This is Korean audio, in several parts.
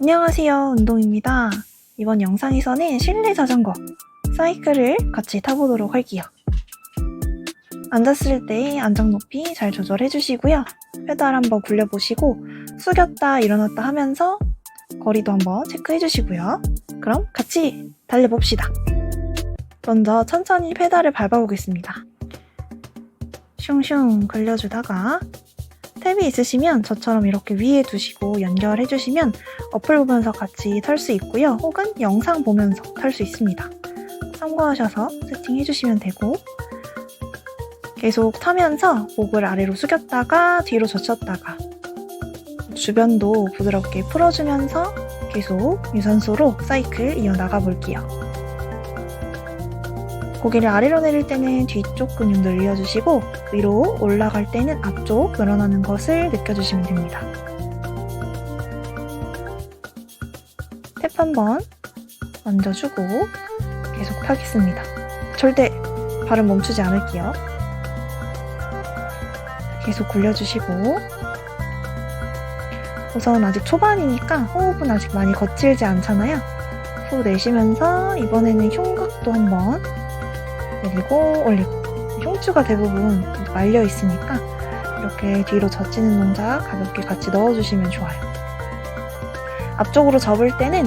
안녕하세요. 운동입니다. 이번 영상에서는 실내 자전거, 사이클을 같이 타보도록 할게요. 앉았을 때 안정 높이 잘 조절해 주시고요. 페달 한번 굴려보시고 숙였다 일어났다 하면서 거리도 한번 체크해 주시고요. 그럼 같이 달려봅시다. 먼저 천천히 페달을 밟아보겠습니다. 슝슝 걸려주다가 탭이 있으시면 저처럼 이렇게 위에 두시고 연결해 주시면 어플 보면서 같이 탈수 있고요. 혹은 영상 보면서 탈수 있습니다. 참고하셔서 세팅해 주시면 되고 계속 타면서 목을 아래로 숙였다가 뒤로 젖혔다가 주변도 부드럽게 풀어주면서 계속 유산소로 사이클 이어나가 볼게요. 고개를 아래로 내릴 때는 뒤쪽 근육 늘려주시고 위로 올라갈 때는 앞쪽 늘어나는 것을 느껴주시면 됩니다. 탭 한번 얹어주고 계속 타겠습니다. 절대 발은 멈추지 않을게요. 계속 굴려주시고 우선 아직 초반이니까 호흡은 아직 많이 거칠지 않잖아요. 후 내쉬면서 이번에는 흉곽도 한번 내리고 올리고 흉추가 대부분 말려 있으니까 이렇게 뒤로 젖히는 동작 가볍게 같이 넣어주시면 좋아요. 앞쪽으로 접을 때는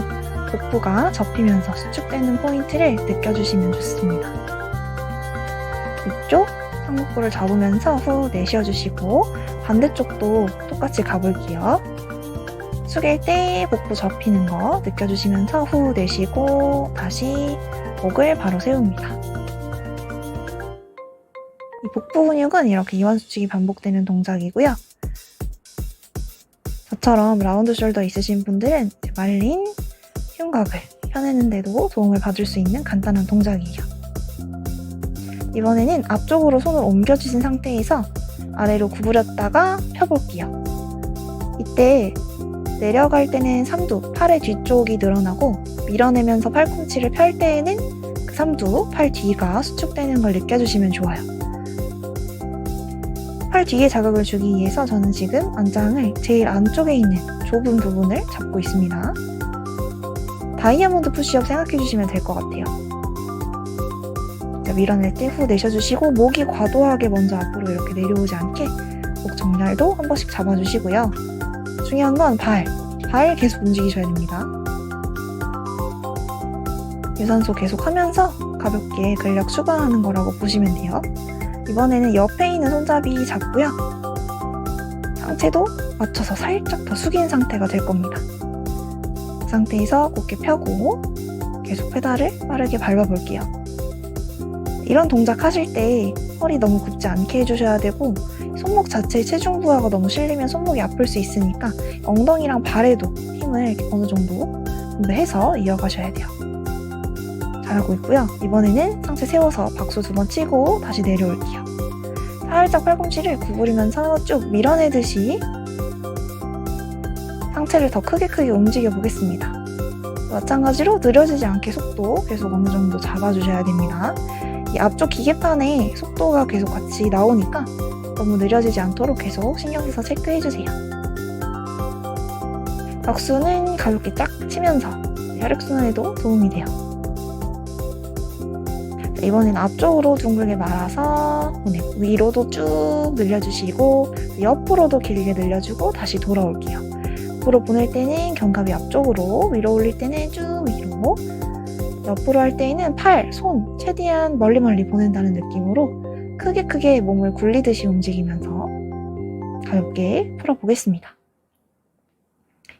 복부가 접히면서 수축되는 포인트를 느껴주시면 좋습니다. 이쪽 상복부를 잡으면서 후 내쉬어주시고 반대쪽도 똑같이 가볼게요. 숙일 때 복부 접히는 거 느껴주시면서 후 내쉬고 다시 목을 바로 세웁니다. 이 복부 근육은 이렇게 이완수축이 반복되는 동작이고요. 저처럼 라운드 숄더 있으신 분들은 말린 흉곽을 펴내는데도 도움을 받을 수 있는 간단한 동작이에요. 이번에는 앞쪽으로 손을 옮겨주신 상태에서 아래로 구부렸다가 펴볼게요. 이때 내려갈 때는 삼두, 팔의 뒤쪽이 늘어나고 밀어내면서 팔꿈치를 펼 때에는 그 삼두, 팔 뒤가 수축되는 걸 느껴주시면 좋아요. 팔 뒤에 자극을 주기 위해서 저는 지금 안장을 제일 안쪽에 있는 좁은 부분을 잡고 있습니다. 다이아몬드 푸시업 생각해 주시면 될 것 같아요. 자, 밀어낼 때 후 내셔주시고 목이 과도하게 먼저 앞으로 이렇게 내려오지 않게 목 정렬도 한 번씩 잡아주시고요. 중요한 건 발, 발 계속 움직이셔야 됩니다. 유산소 계속 하면서 가볍게 근력 추가하는 거라고 보시면 돼요. 이번에는 옆에 있는 손잡이 잡고요. 상체도 맞춰서 살짝 더 숙인 상태가 될 겁니다. 그 상태에서 곧게 펴고 계속 페달을 빠르게 밟아볼게요. 이런 동작 하실 때 허리 너무 굽지 않게 해주셔야 되고 손목 자체에 체중 부하가 너무 실리면 손목이 아플 수 있으니까 엉덩이랑 발에도 힘을 어느 정도 분배해서 이어가셔야 돼요. 잘하고 있고요. 이번에는 상체 세워서 박수 두 번 치고 다시 내려올게요. 살짝 팔꿈치를 구부리면서 쭉 밀어내듯이 상체를 더 크게 크게 움직여 보겠습니다. 마찬가지로 느려지지 않게 속도 계속 어느 정도 잡아주셔야 됩니다. 이 앞쪽 기계판에 속도가 계속 같이 나오니까 너무 느려지지 않도록 계속 신경 써서 체크해주세요. 박수는 가볍게 짝 치면서 혈액순환에도 도움이 돼요. 자, 이번엔 앞쪽으로 둥글게 말아서 보내 위로도 쭉 늘려주시고 옆으로도 길게 늘려주고 다시 돌아올게요. 앞으로 보낼 때는 견갑이 앞쪽으로 위로 올릴 때는 쭉 위로 옆으로 할 때에는 팔, 손 최대한 멀리 멀리 보낸다는 느낌으로 크게 크게 몸을 굴리듯이 움직이면서 가볍게 풀어보겠습니다.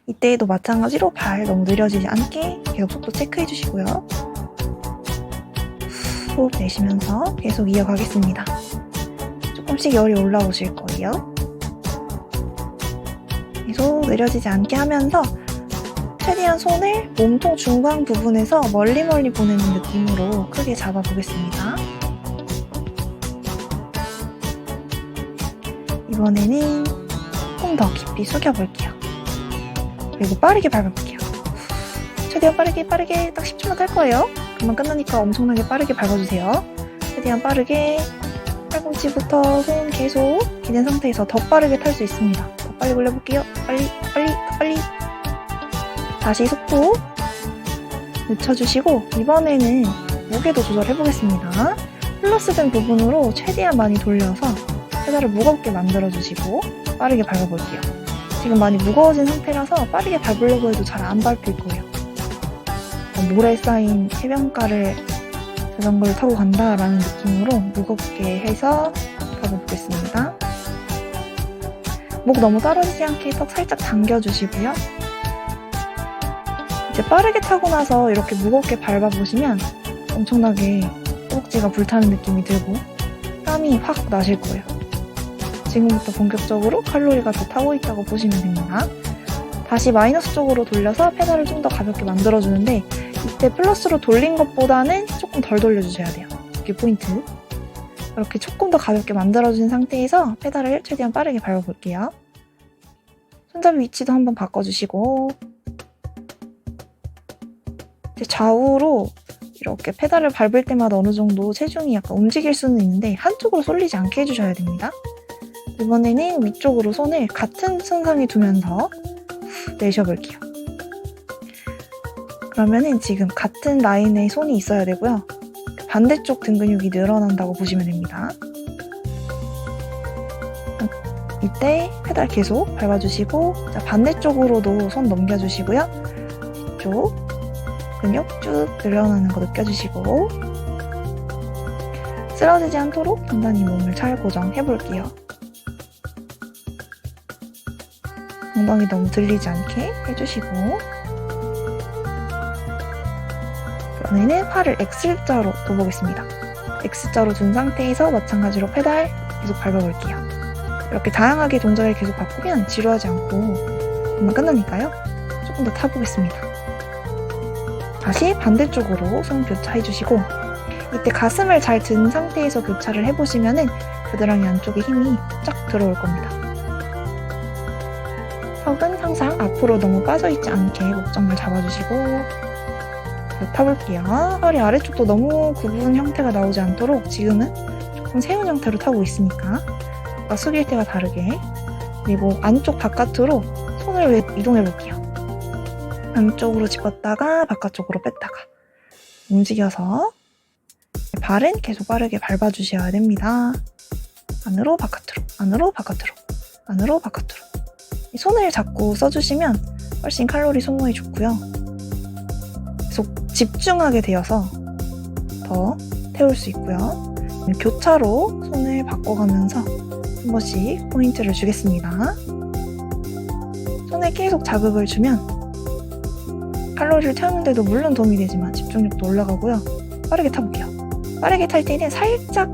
이때에도 마찬가지로 발 너무 느려지지 않게 계속 속도 체크해 주시고요. 호흡 내쉬면서 계속 이어가겠습니다. 조금씩 열이 올라오실 거예요. 계속 느려지지 않게 하면서 최대한 손을 몸통 중앙 부분에서 멀리 멀리 보내는 느낌으로 크게 잡아보겠습니다. 이번에는 조금 더 깊이 숙여볼게요. 그리고 빠르게 밟아볼게요. 최대한 빠르게 빠르게 딱 10초만 깔 거예요. 금방 끝나니까 엄청나게 빠르게 밟아주세요. 최대한 빠르게 팔꿈치부터 손 계속 기댄 상태에서 더 빠르게 탈 수 있습니다. 더 빨리 굴려볼게요. 빨리 빨리 더 빨리 다시 속도 늦춰주시고 이번에는 무게도 조절해 보겠습니다. 플러스된 부분으로 최대한 많이 돌려서 페달을 무겁게 만들어 주시고 빠르게 밟아볼게요. 지금 많이 무거워진 상태라서 빠르게 밟으려고 해도 잘 안 밟힐 거예요. 모래 쌓인 해변가를 자전거를 타고 간다라는 느낌으로 무겁게 해서 밟아보겠습니다. 목 너무 떨어지지 않게 턱 살짝 당겨주시고요. 이제 빠르게 타고 나서 이렇게 무겁게 밟아보시면 엄청나게 허벅지가 불타는 느낌이 들고 땀이 확 나실 거예요. 지금부터 본격적으로 칼로리가 더 타고 있다고 보시면 됩니다. 다시 마이너스 쪽으로 돌려서 페달을 좀 더 가볍게 만들어주는데 이때 플러스로 돌린 것보다는 조금 덜 돌려주셔야 돼요. 이게 포인트. 이렇게 조금 더 가볍게 만들어준 상태에서 페달을 최대한 빠르게 밟아볼게요. 손잡이 위치도 한번 바꿔주시고 좌우로 이렇게 페달을 밟을 때마다 어느 정도 체중이 약간 움직일 수는 있는데 한쪽으로 쏠리지 않게 해주셔야 됩니다. 이번에는 위쪽으로 손을 같은 순상에 두면서 내셔볼게요. 그러면은 지금 같은 라인에 손이 있어야 되고요. 반대쪽 등 근육이 늘어난다고 보시면 됩니다. 이때 페달 계속 밟아주시고 자, 반대쪽으로도 손 넘겨주시고요. 이쪽 근육 쭉 늘어나는 거 느껴주시고 쓰러지지 않도록 단단히 몸을 잘 고정해 볼게요. 엉덩이 너무 들리지 않게 해주시고 이번에는 팔을 X자로 둬보겠습니다. X자로 둔 상태에서 마찬가지로 페달 계속 밟아볼게요. 이렇게 다양하게 동작을 계속 바꾸면 지루하지 않고 금방 끝나니까요. 조금 더 타보겠습니다. 다시 반대쪽으로 손 교차해주시고 이때 가슴을 잘 든 상태에서 교차를 해보시면 은 겨드랑이 안쪽에 힘이 쫙 들어올 겁니다. 턱은 항상 앞으로 너무 빠져있지 않게 목정을 잡아주시고 타볼게요. 허리 아래쪽도 너무 굽은 형태가 나오지 않도록 지금은 조금 세운 형태로 타고 있으니까 아까 숙일 때가 다르게 그리고 안쪽 바깥으로 손을 이동해 볼게요. 안쪽으로 집었다가 바깥쪽으로 뺐다가 움직여서 발은 계속 빠르게 밟아주셔야 됩니다. 안으로 바깥으로 안으로 바깥으로 안으로 바깥으로 이 손을 잡고 써주시면 훨씬 칼로리 소모에 좋고요. 계속 집중하게 되어서 더 태울 수 있고요. 교차로 손을 바꿔가면서 한 번씩 포인트를 주겠습니다. 손에 계속 자극을 주면 칼로리를 태우는데도 물론 도움이 되지만 집중력도 올라가고요. 빠르게 타볼게요. 빠르게 탈 때는 살짝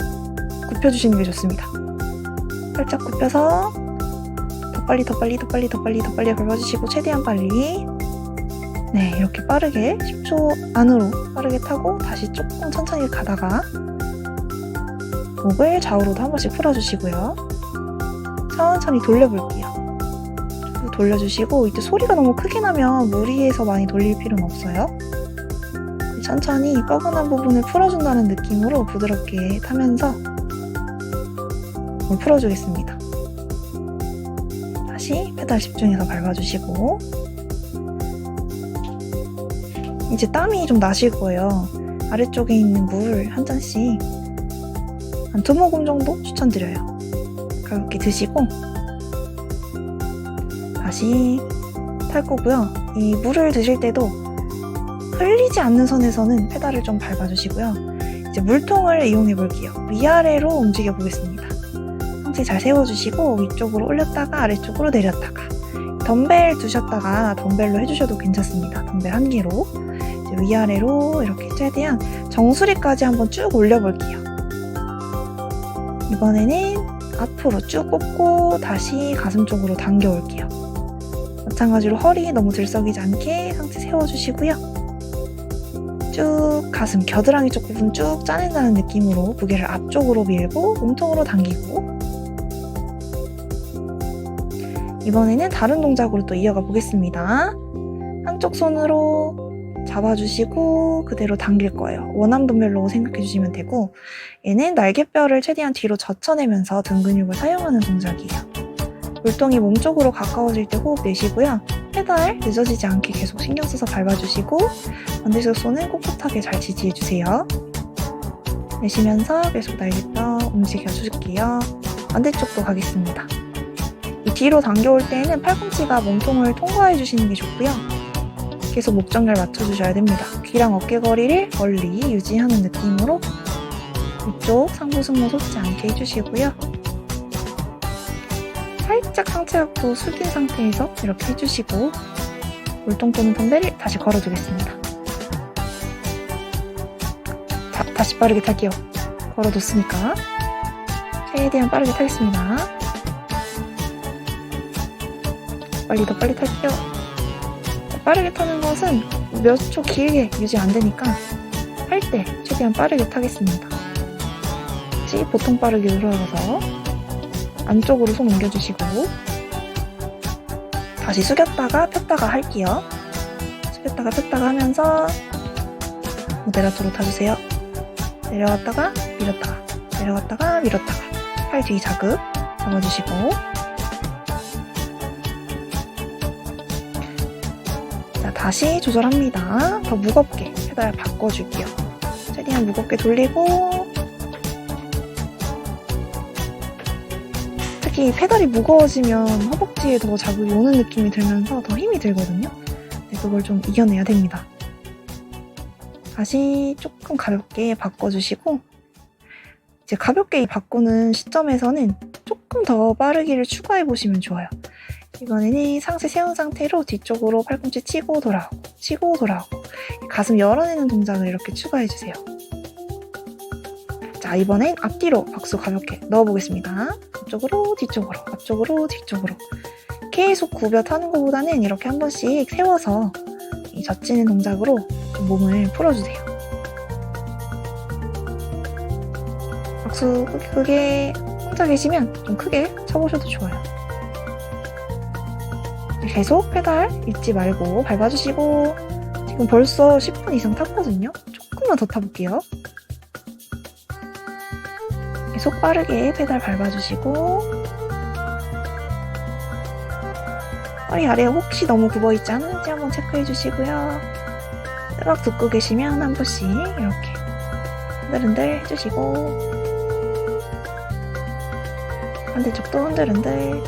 굽혀주시는 게 좋습니다. 살짝 굽혀서 더 빨리 더 빨리 더 빨리 더 빨리 더 빨리 밟아주시고 최대한 빨리 네 이렇게 빠르게 10초 안으로 빠르게 타고 다시 조금 천천히 가다가 목을 좌우로도 한 번씩 풀어주시고요. 천천히 돌려볼게요. 돌려주시고 이때 소리가 너무 크게 나면 무리해서 많이 돌릴 필요는 없어요. 천천히 뻐근한 부분을 풀어준다는 느낌으로 부드럽게 타면서 풀어주겠습니다. 페달 집중해서 밟아주시고 이제 땀이 좀 나실 거예요. 아래쪽에 있는 물 한 잔씩 한 두 모금 정도 추천드려요. 가볍게 드시고 다시 탈 거고요. 이 물을 드실 때도 흘리지 않는 선에서는 페달을 좀 밟아주시고요. 이제 물통을 이용해 볼게요. 위아래로 움직여 보겠습니다. 상체 잘 세워주시고 위쪽으로 올렸다가 아래쪽으로 내렸다가 덤벨 두셨다가 덤벨로 해주셔도 괜찮습니다. 덤벨 한 개로 위아래로 이렇게 최대한 정수리까지 한번 쭉 올려볼게요. 이번에는 앞으로 쭉 꽂고 다시 가슴 쪽으로 당겨 올게요. 마찬가지로 허리 너무 들썩이지 않게 상체 세워주시고요. 쭉 가슴 겨드랑이 쪽 부분 쭉 짜낸다는 느낌으로 무게를 앞쪽으로 밀고 몸통으로 당기고 이번에는 다른 동작으로 또 이어가 보겠습니다. 한쪽 손으로 잡아주시고 그대로 당길 거예요. 원암 덤벨로 생각해 주시면 되고 얘는 날개뼈를 최대한 뒤로 젖혀내면서 등 근육을 사용하는 동작이에요. 물통이 몸쪽으로 가까워질 때 호흡 내쉬고요. 페달 늦어지지 않게 계속 신경 써서 밟아주시고 반대쪽 손은 꼿꼿하게 잘 지지해주세요. 내쉬면서 계속 날개뼈 움직여줄게요. 반대쪽도 가겠습니다. 이 뒤로 당겨올 때에는 팔꿈치가 몸통을 통과해 주시는 게 좋고요. 계속 목전결 맞춰주셔야 됩니다. 귀랑 어깨 거리를 멀리 유지하는 느낌으로 이쪽 상부 승모 솟지 않게 해주시고요. 살짝 상체 각도 숙인 상태에서 이렇게 해주시고 물통 또는 덤벨을 다시 걸어두겠습니다. 자, 다시 빠르게 탈게요. 걸어뒀으니까 최대한 빠르게 타겠습니다. 빨리 더 빨리 탈게요. 빠르게 타는 것은 몇 초 길게 유지 안 되니까 할 때 최대한 빠르게 타겠습니다. 보통 빠르게 돌아가서 안쪽으로 손 옮겨주시고 다시 숙였다가 폈다가 할게요. 숙였다가 폈다가 하면서 모데라토로 타주세요. 내려갔다가 밀었다가 내려갔다가 밀었다가 팔 뒤 자극 잡아주시고 다시 조절합니다. 더 무겁게 페달 바꿔줄게요. 최대한 무겁게 돌리고 특히 페달이 무거워지면 허벅지에 더 자극이 오는 느낌이 들면서 더 힘이 들거든요. 근데 그걸 좀 이겨내야 됩니다. 다시 조금 가볍게 바꿔주시고 이제 가볍게 바꾸는 시점에서는 조금 더 빠르기를 추가해 보시면 좋아요. 이번에는 상체 세운 상태로 뒤쪽으로 팔꿈치 치고 돌아오고 치고 돌아오고 가슴 열어내는 동작을 이렇게 추가해 주세요. 자 이번엔 앞뒤로 박수 가볍게 넣어보겠습니다. 앞쪽으로 뒤쪽으로 앞쪽으로 뒤쪽으로 계속 구겨 타는 것보다는 이렇게 한 번씩 세워서 이 젖히는 동작으로 좀 몸을 풀어주세요. 박수 크게 크게 혼자 계시면 좀 크게 쳐보셔도 좋아요. 계속 페달 잊지 말고 밟아주시고 지금 벌써 10분 이상 탔거든요. 조금만 더 타볼게요. 계속 빠르게 페달 밟아주시고 허리 아래 혹시 너무 굽어있지 않은지 한번 체크해 주시고요. 막 듣고 계시면 한 번씩 이렇게 흔들흔들 해주시고 반대쪽도 흔들흔들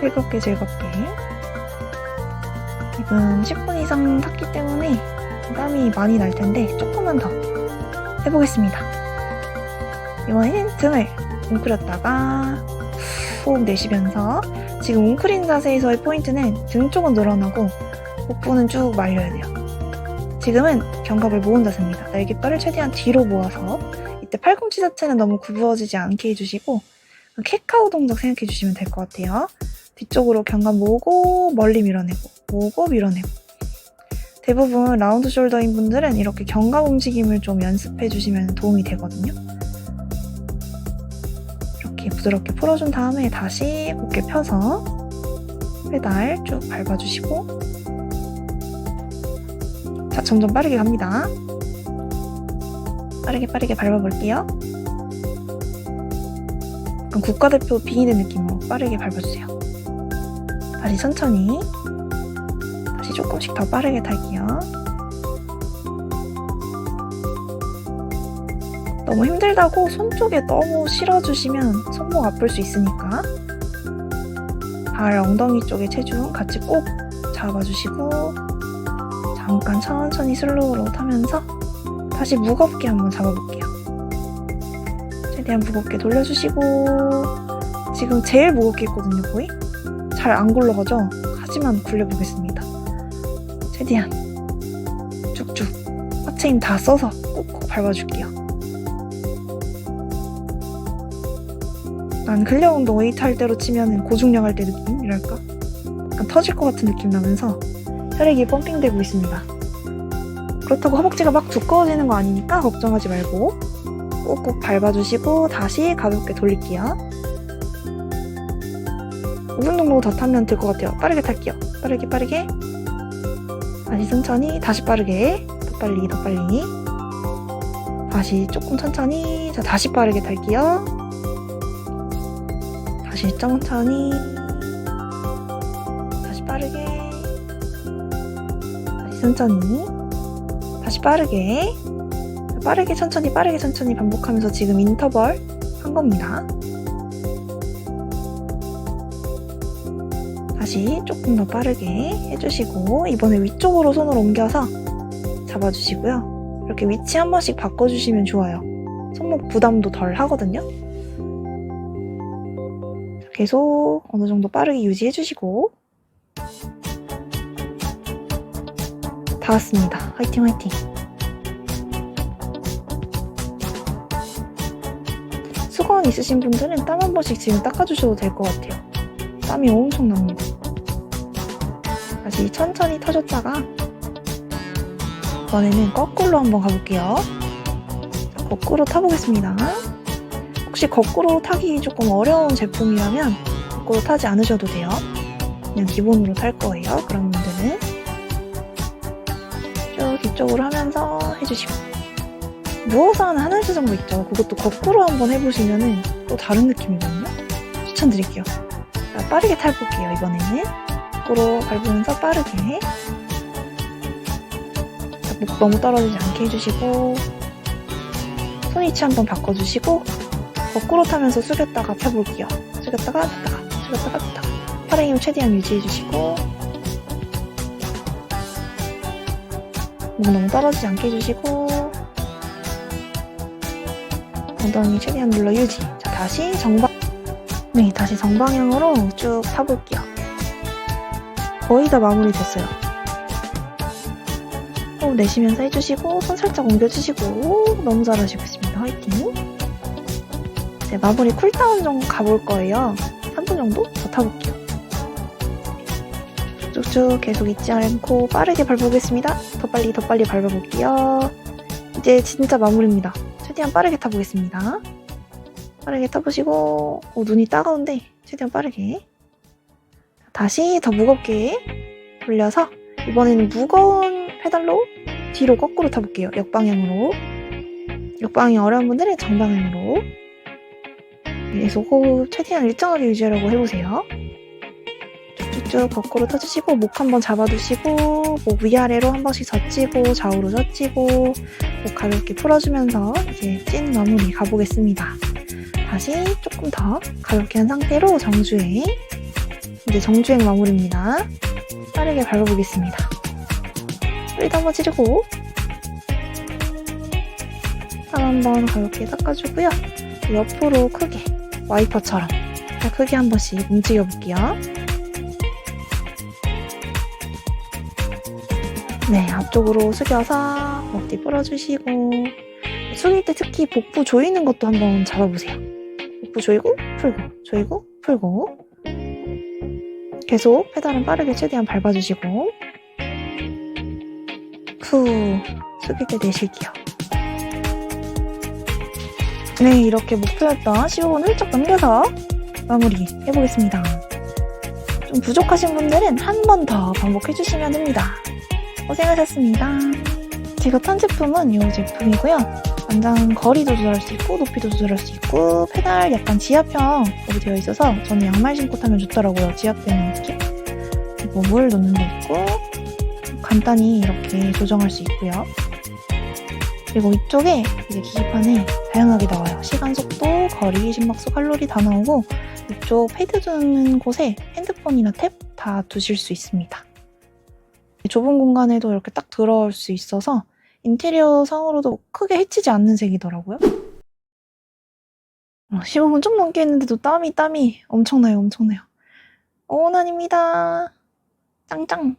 즐겁게 즐겁게 지금 10분 이상 탔기 때문에 땀이 많이 날 텐데 조금만 더 해보겠습니다. 이번에는 등을 웅크렸다가 호흡 내쉬면서 지금 웅크린 자세에서의 포인트는 등 쪽은 늘어나고 복부는 쭉 말려야 돼요. 지금은 견갑을 모은 자세입니다. 날개뼈를 최대한 뒤로 모아서 이때 팔꿈치 자체는 너무 굽어지지 않게 해주시고 캣카우 동작 생각해 주시면 될 것 같아요. 뒤쪽으로 견갑 모으고 멀리 밀어내고 모으고 밀어내고 대부분 라운드 숄더인 분들은 이렇게 견갑 움직임을 좀 연습해 주시면 도움이 되거든요. 이렇게 부드럽게 풀어준 다음에 다시 곧게 펴서 페달 쭉 밟아주시고 자 점점 빠르게 갑니다. 빠르게 빠르게 밟아볼게요. 국가대표 비기는 느낌으로 빠르게 밟아주세요. 다시 천천히 다시 조금씩 더 빠르게 탈게요. 너무 힘들다고 손 쪽에 너무 실어주시면 손목 아플 수 있으니까 발 엉덩이 쪽에 체중 같이 꼭 잡아주시고 잠깐 천천히 슬로우로 타면서 다시 무겁게 한번 잡아볼게요. 최대한 무겁게 돌려주시고 지금 제일 무겁게 했거든요, 거의? 잘 안 굴러가죠? 하지만 굴려보겠습니다. 최대한 쭉쭉 하체 힘다 써서 꾹꾹 밟아줄게요. 난 근력 운동 웨이트 할 때로 치면 고중량 할 때 느낌이랄까? 약간 터질 것 같은 느낌 나면서 혈액이 펌핑되고 있습니다. 그렇다고 허벅지가 막 두꺼워지는 거 아니니까 걱정하지 말고 꾹꾹 밟아주시고 다시 가볍게 돌릴게요. 5분 정도 더 타면 될 것 같아요. 빠르게 탈게요. 빠르게 빠르게 다시 천천히 다시 빠르게 더 빨리 더 빨리 다시 조금 천천히 자, 다시 빠르게 탈게요. 다시 천천히. 다시 빠르게. 다시 천천히. 다시 빠르게. 자, 빠르게 천천히 빠르게 천천히 반복하면서 지금 인터벌 한 겁니다. 다시 조금 더 빠르게 해주시고 이번에 위쪽으로 손을 옮겨서 잡아주시고요. 이렇게 위치 한 번씩 바꿔주시면 좋아요. 손목 부담도 덜 하거든요. 자, 계속 어느 정도 빠르게 유지해주시고 다 왔습니다. 화이팅 화이팅. 수건 있으신 분들은 땀 한 번씩 지금 닦아주셔도 될 것 같아요. 땀이 엄청 납니다. 다시 천천히 터졌다가 이번에는 거꾸로 한번 가볼게요. 자, 거꾸로 타보겠습니다. 혹시 거꾸로 타기 조금 어려운 제품이라면 거꾸로 타지 않으셔도 돼요. 그냥 기본으로 탈 거예요. 그런 분들은 쭉 뒤쪽으로 하면서 해주시고 누워서 하는 하늘수 정도 있죠. 그것도 거꾸로 한번 해보시면 또 다른 느낌이거든요. 추천드릴게요. 자, 빠르게 탈 볼게요. 이번에는 거꾸로 밟으면서 빠르게 자, 목 너무 떨어지지 않게 해주시고 손 위치 한번 바꿔주시고 거꾸로 타면서 숙였다가 펴볼게요. 숙였다가 폈다가 숙였다가 폈다가. 팔의 힘 최대한 유지해주시고 목 너무 떨어지지 않게 해주시고 엉덩이 최대한 눌러 유지. 자 다시 정방 네 다시 정방향으로 쭉 타볼게요 거의 다 마무리 됐어요. 호흡 내쉬면서 해주시고 손 살짝 옮겨주시고 너무 잘하시고 있습니다. 화이팅! 이제 마무리 쿨다운 정도 가볼 거예요. 3분 정도? 더 타볼게요. 쭉쭉 계속 잊지 않고 빠르게 밟아보겠습니다. 더 빨리 더 빨리 밟아볼게요. 이제 진짜 마무리입니다. 최대한 빠르게 타보겠습니다. 빠르게 타보시고 어, 눈이 따가운데 최대한 빠르게 다시 더 무겁게 돌려서 이번에는 무거운 페달로 뒤로 거꾸로 타볼게요. 역방향으로. 역방향이 어려운 분들은 정방향으로. 계속 호흡 최대한 일정하게 유지하려고 해보세요. 쭉쭉 거꾸로 타주시고 목 한번 잡아두시고 목 위아래로 한 번씩 젖히고 좌우로 젖히고 목 가볍게 풀어주면서 이제 찐 마무리 가보겠습니다. 다시 조금 더 가볍게 한 상태로 정주행 이제 정주행 마무리입니다. 빠르게 밟아보겠습니다. 소리도 한번 지르고 땀 한번 가볍게 닦아주고요. 옆으로 크게 와이퍼처럼. 자, 크게 한 번씩 움직여 볼게요. 네 앞쪽으로 숙여서 목뒤 풀어주시고 숙일 때 특히 복부 조이는 것도 한번 잡아보세요. 복부 조이고 풀고 조이고 풀고 계속 페달은 빠르게 최대한 밟아주시고. 후 숙일 때 내쉴게요. 네 이렇게 목표였던 15분 훌쩍 넘겨서 마무리 해보겠습니다. 좀 부족하신 분들은 한 번 더 반복해주시면 됩니다. 고생하셨습니다. 제가 탄 제품은 이 제품이고요 완전 거리도 조절할 수 있고 높이도 조절할 수 있고 페달 약간 지압형으로 되어 있어서 저는 양말 신고 타면 좋더라고요. 지압되는 느낌? 그리고 물 넣는 데 있고 간단히 이렇게 조정할 수 있고요. 그리고 이쪽에 이제 기기판에 다양하게 나와요. 시간 속도, 거리, 심박수, 칼로리 다 나오고 이쪽 패드 두는 곳에 핸드폰이나 탭 다 두실 수 있습니다. 좁은 공간에도 이렇게 딱 들어올 수 있어서 인테리어 상으로도 크게 해치지 않는 색이더라고요. 15분 좀 넘게 했는데도 땀이 땀이 엄청나요, 엄청나요. 오원환입니다. 짱짱.